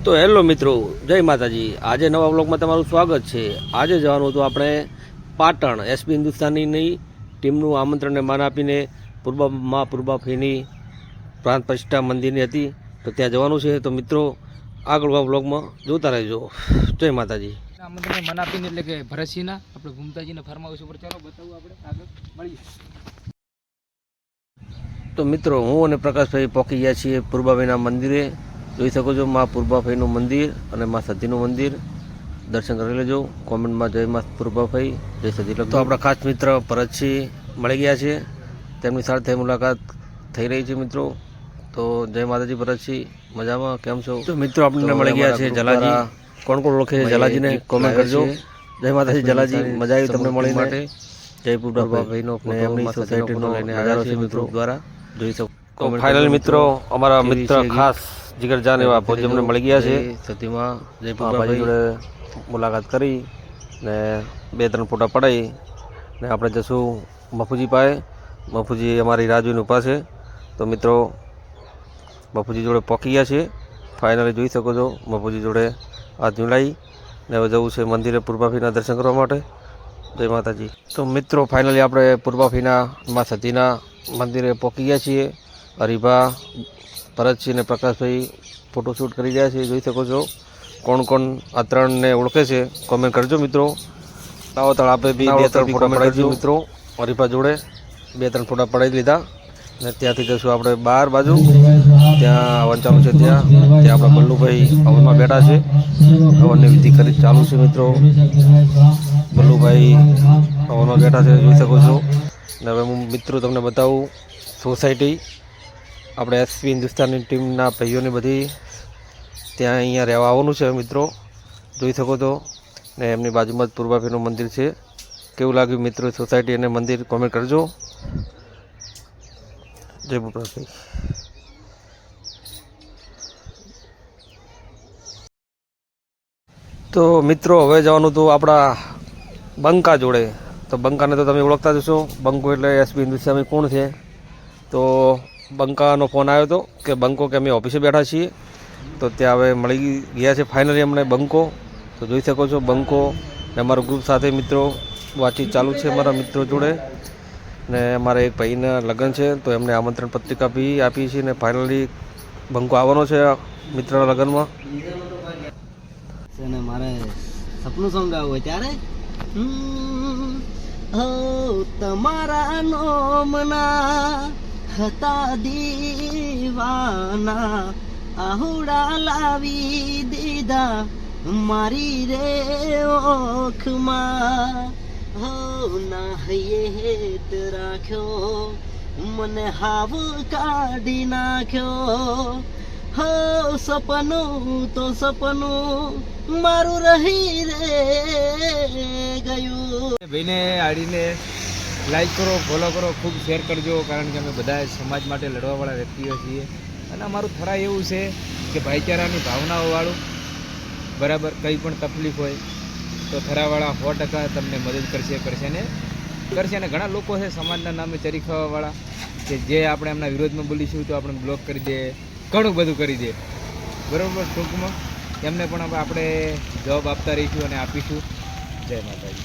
તો હેલો મિત્રો જય માતાજી. આજે નવા બ્લોગમાં તમારું સ્વાગત છે. આજે જવાનું હતું આપણે પાટણ એસપી હિન્દુસ્તાનીની ટીમનું આમંત્રણને માન આપીને પૂર્વમાં પૂર્વાફીની પ્રાંત પ્રતિષ્ઠા મંદિરની હતી. તો ત્યાં જવાનું છે. તો મિત્રો આગળ બ્લોગમાં જોતા રહેજો. જય માતાજી. આમંત્રણને માન આપીને એટલે કે ભરતસિંહના આપણે ભૂમતાજીના ફાર્મ ઉપર ચાલો બતાવું આપણે આગળ. મળીએ. તો મિત્રો હું અને પ્રકાશભાઈ પહોંચી ગયા છીએ પૂર્વાભાઈના મંદિરે. જોઈ શકો છો મા પૂર્વાભાઈનું મંદિર અને મા સતીનું મંદિર. દર્શન કરી લેજો. કોમેન્ટમાં જય મા પૂર્વાભાઈ જય સતી તો આપણા ખાસ મિત્ર ભરતસિંહ મળી ગયા છે. તેમની સાથે મુલાકાત થઈ રહી છે મિત્રો. તો જય માતાજી ભરતસિંહ મજામાં? કેમ છો? તો મિત્રો આપણને મળી ગયા છે જલાજી કોણ કોણ ઓળખે છે જલાજીને કોમેન્ટ કરજો. જય માતાજી જલાજી મજા આવી તમને મળી માટે. જય પૂર્વાભાઈનો એમની સોસાયટીનો નજારો છે મિત્રો દ્વારા. જોઈ શકો. તો ફાઇનલ મિત્રો અમારા મિત્ર ખાસ જીગર જાન એવા ભોજમને મળી ગયા છે. સતીમાં જય પૂર્વાભાઈ જોડે મુલાકાત કરી ને બે ત્રણ ફોટા પડાવી ને આપણે જશું મફુજી પાસે મફુજી અમારી રાજુની પાસે તો મિત્રો બફુજી જોડે પહોંચી ગયા છે. ફાઇનલી જોઈ શકો છો મફુજી જોડે હાથ મિલાઈ ને હવે જવું છે મંદિરે પૂર્વાફીના દર્શન કરવા માટે. જય માતાજી. તો મિત્રો ફાઇનલી આપણે પૂર્વાફીના મા સતીના મંદિરે પહોંચી ગયા છીએ. હરિભા ભરતસિંહ અને પ્રકાશભાઈ ફોટોશૂટ કરી રહ્યા છે જોઈ શકો છો. કોણ કોણ આ ત્રણને ઓળખે છે કોમેન્ટ કરજો મિત્રો. આવો તળ આપણે બી બે ત્રણ ફોટા પડાવી મિત્રો હરિભા જોડે બે ત્રણ ફોટા પડાવી લીધા ને ત્યાંથી જશું આપણે બહાર બાજુ. ત્યાં હવન ચાલુ છે ત્યાં. ત્યાં આપણા બલ્લુભાઈ હવનમાં બેઠા છે. હવનની વિધિ કરી ચાલુ છે મિત્રો. બલ્લુભાઈ હવનમાં બેઠા છે જોઈ શકો છો. ને હવે હું મિત્રો તમને બતાવું સોસાયટી આપણે એસપી હિન્દુસ્તાનની ટીમના ભાઈઓની બધી ત્યાં અહીંયા રહેવા આવવાનું છે મિત્રો. જોઈ શકો છો ને એમની બાજુમાં જ પૂર્વાભીનું મંદિર છે. કેવું લાગ્યું મિત્રો સોસાયટી અને મંદિર? કોમેન્ટ કરજો. જય ભૂપરાજભાઈ તો મિત્રો, હવે જવાનું હતું આપણા બંકા જોડે. તો બંકાને તો તમે ઓળખતા જશો બંકો એટલે એસપી હિન્દુસ્તાની કોણ છે? તો બંકાનો ફોન આવ્યો હતો કે બંકો કે અમે ઓફિસે બેઠા છીએ. તો ત્યાં હવે મળી ગયા છે ફાઇનલી અમને બંકો. તો જોઈ શકો છો બંકો ને અમારું ગ્રુપ સાથે મિત્રો વાતચીત ચાલુ છે અમારા મિત્રો જોડે. ને અમારા એક ભાઈના લગ્ન છે, તો એમને આમંત્રણ પત્રિકા બી આપી છે ને ફાઇનલી બંકો આવવાનો છે મિત્રના લગ્નમાં. મારે સપનું ગાવું હોય ત્યારે? તમારા નોમના હતા દીવાના આહુડા લાવી દીધા મારી રે ઓખમાં. હો, ના હેત રાખ્યો, મને હાવ કાઢી નાખ્યો. હો, સપનું તો સપનું મારું રહી રે ગયું. ભાઈને આડીને લાઈક કરો ફોલો કરો, ખૂબ શેર કરજો, કારણ કે અમે બધા સમાજ માટે લડવાવાળા વ્યક્તિઓ છીએ. અને અમારું થરા એવું છે કે ભાઈચારાની ભાવનાઓવાળું, બરાબર, કંઈ પણ તકલીફ હોય, તો થરાવાળા સો ટકા તમને મદદ કરશે કરશે ને, કરશે. અને ઘણા લોકો છે સમાજના નામે ચરી ખાવાવાળા કે જે આપણે એમના વિરોધમાં બોલીશું તો આપણે બ્લોક કરી દે, ઘણું બધું કરી દે. બરાબર, ટૂંકમાં. એમને પણ આપણે જવાબ આપતા રહીશું અને આપીશું. જય માતાજી.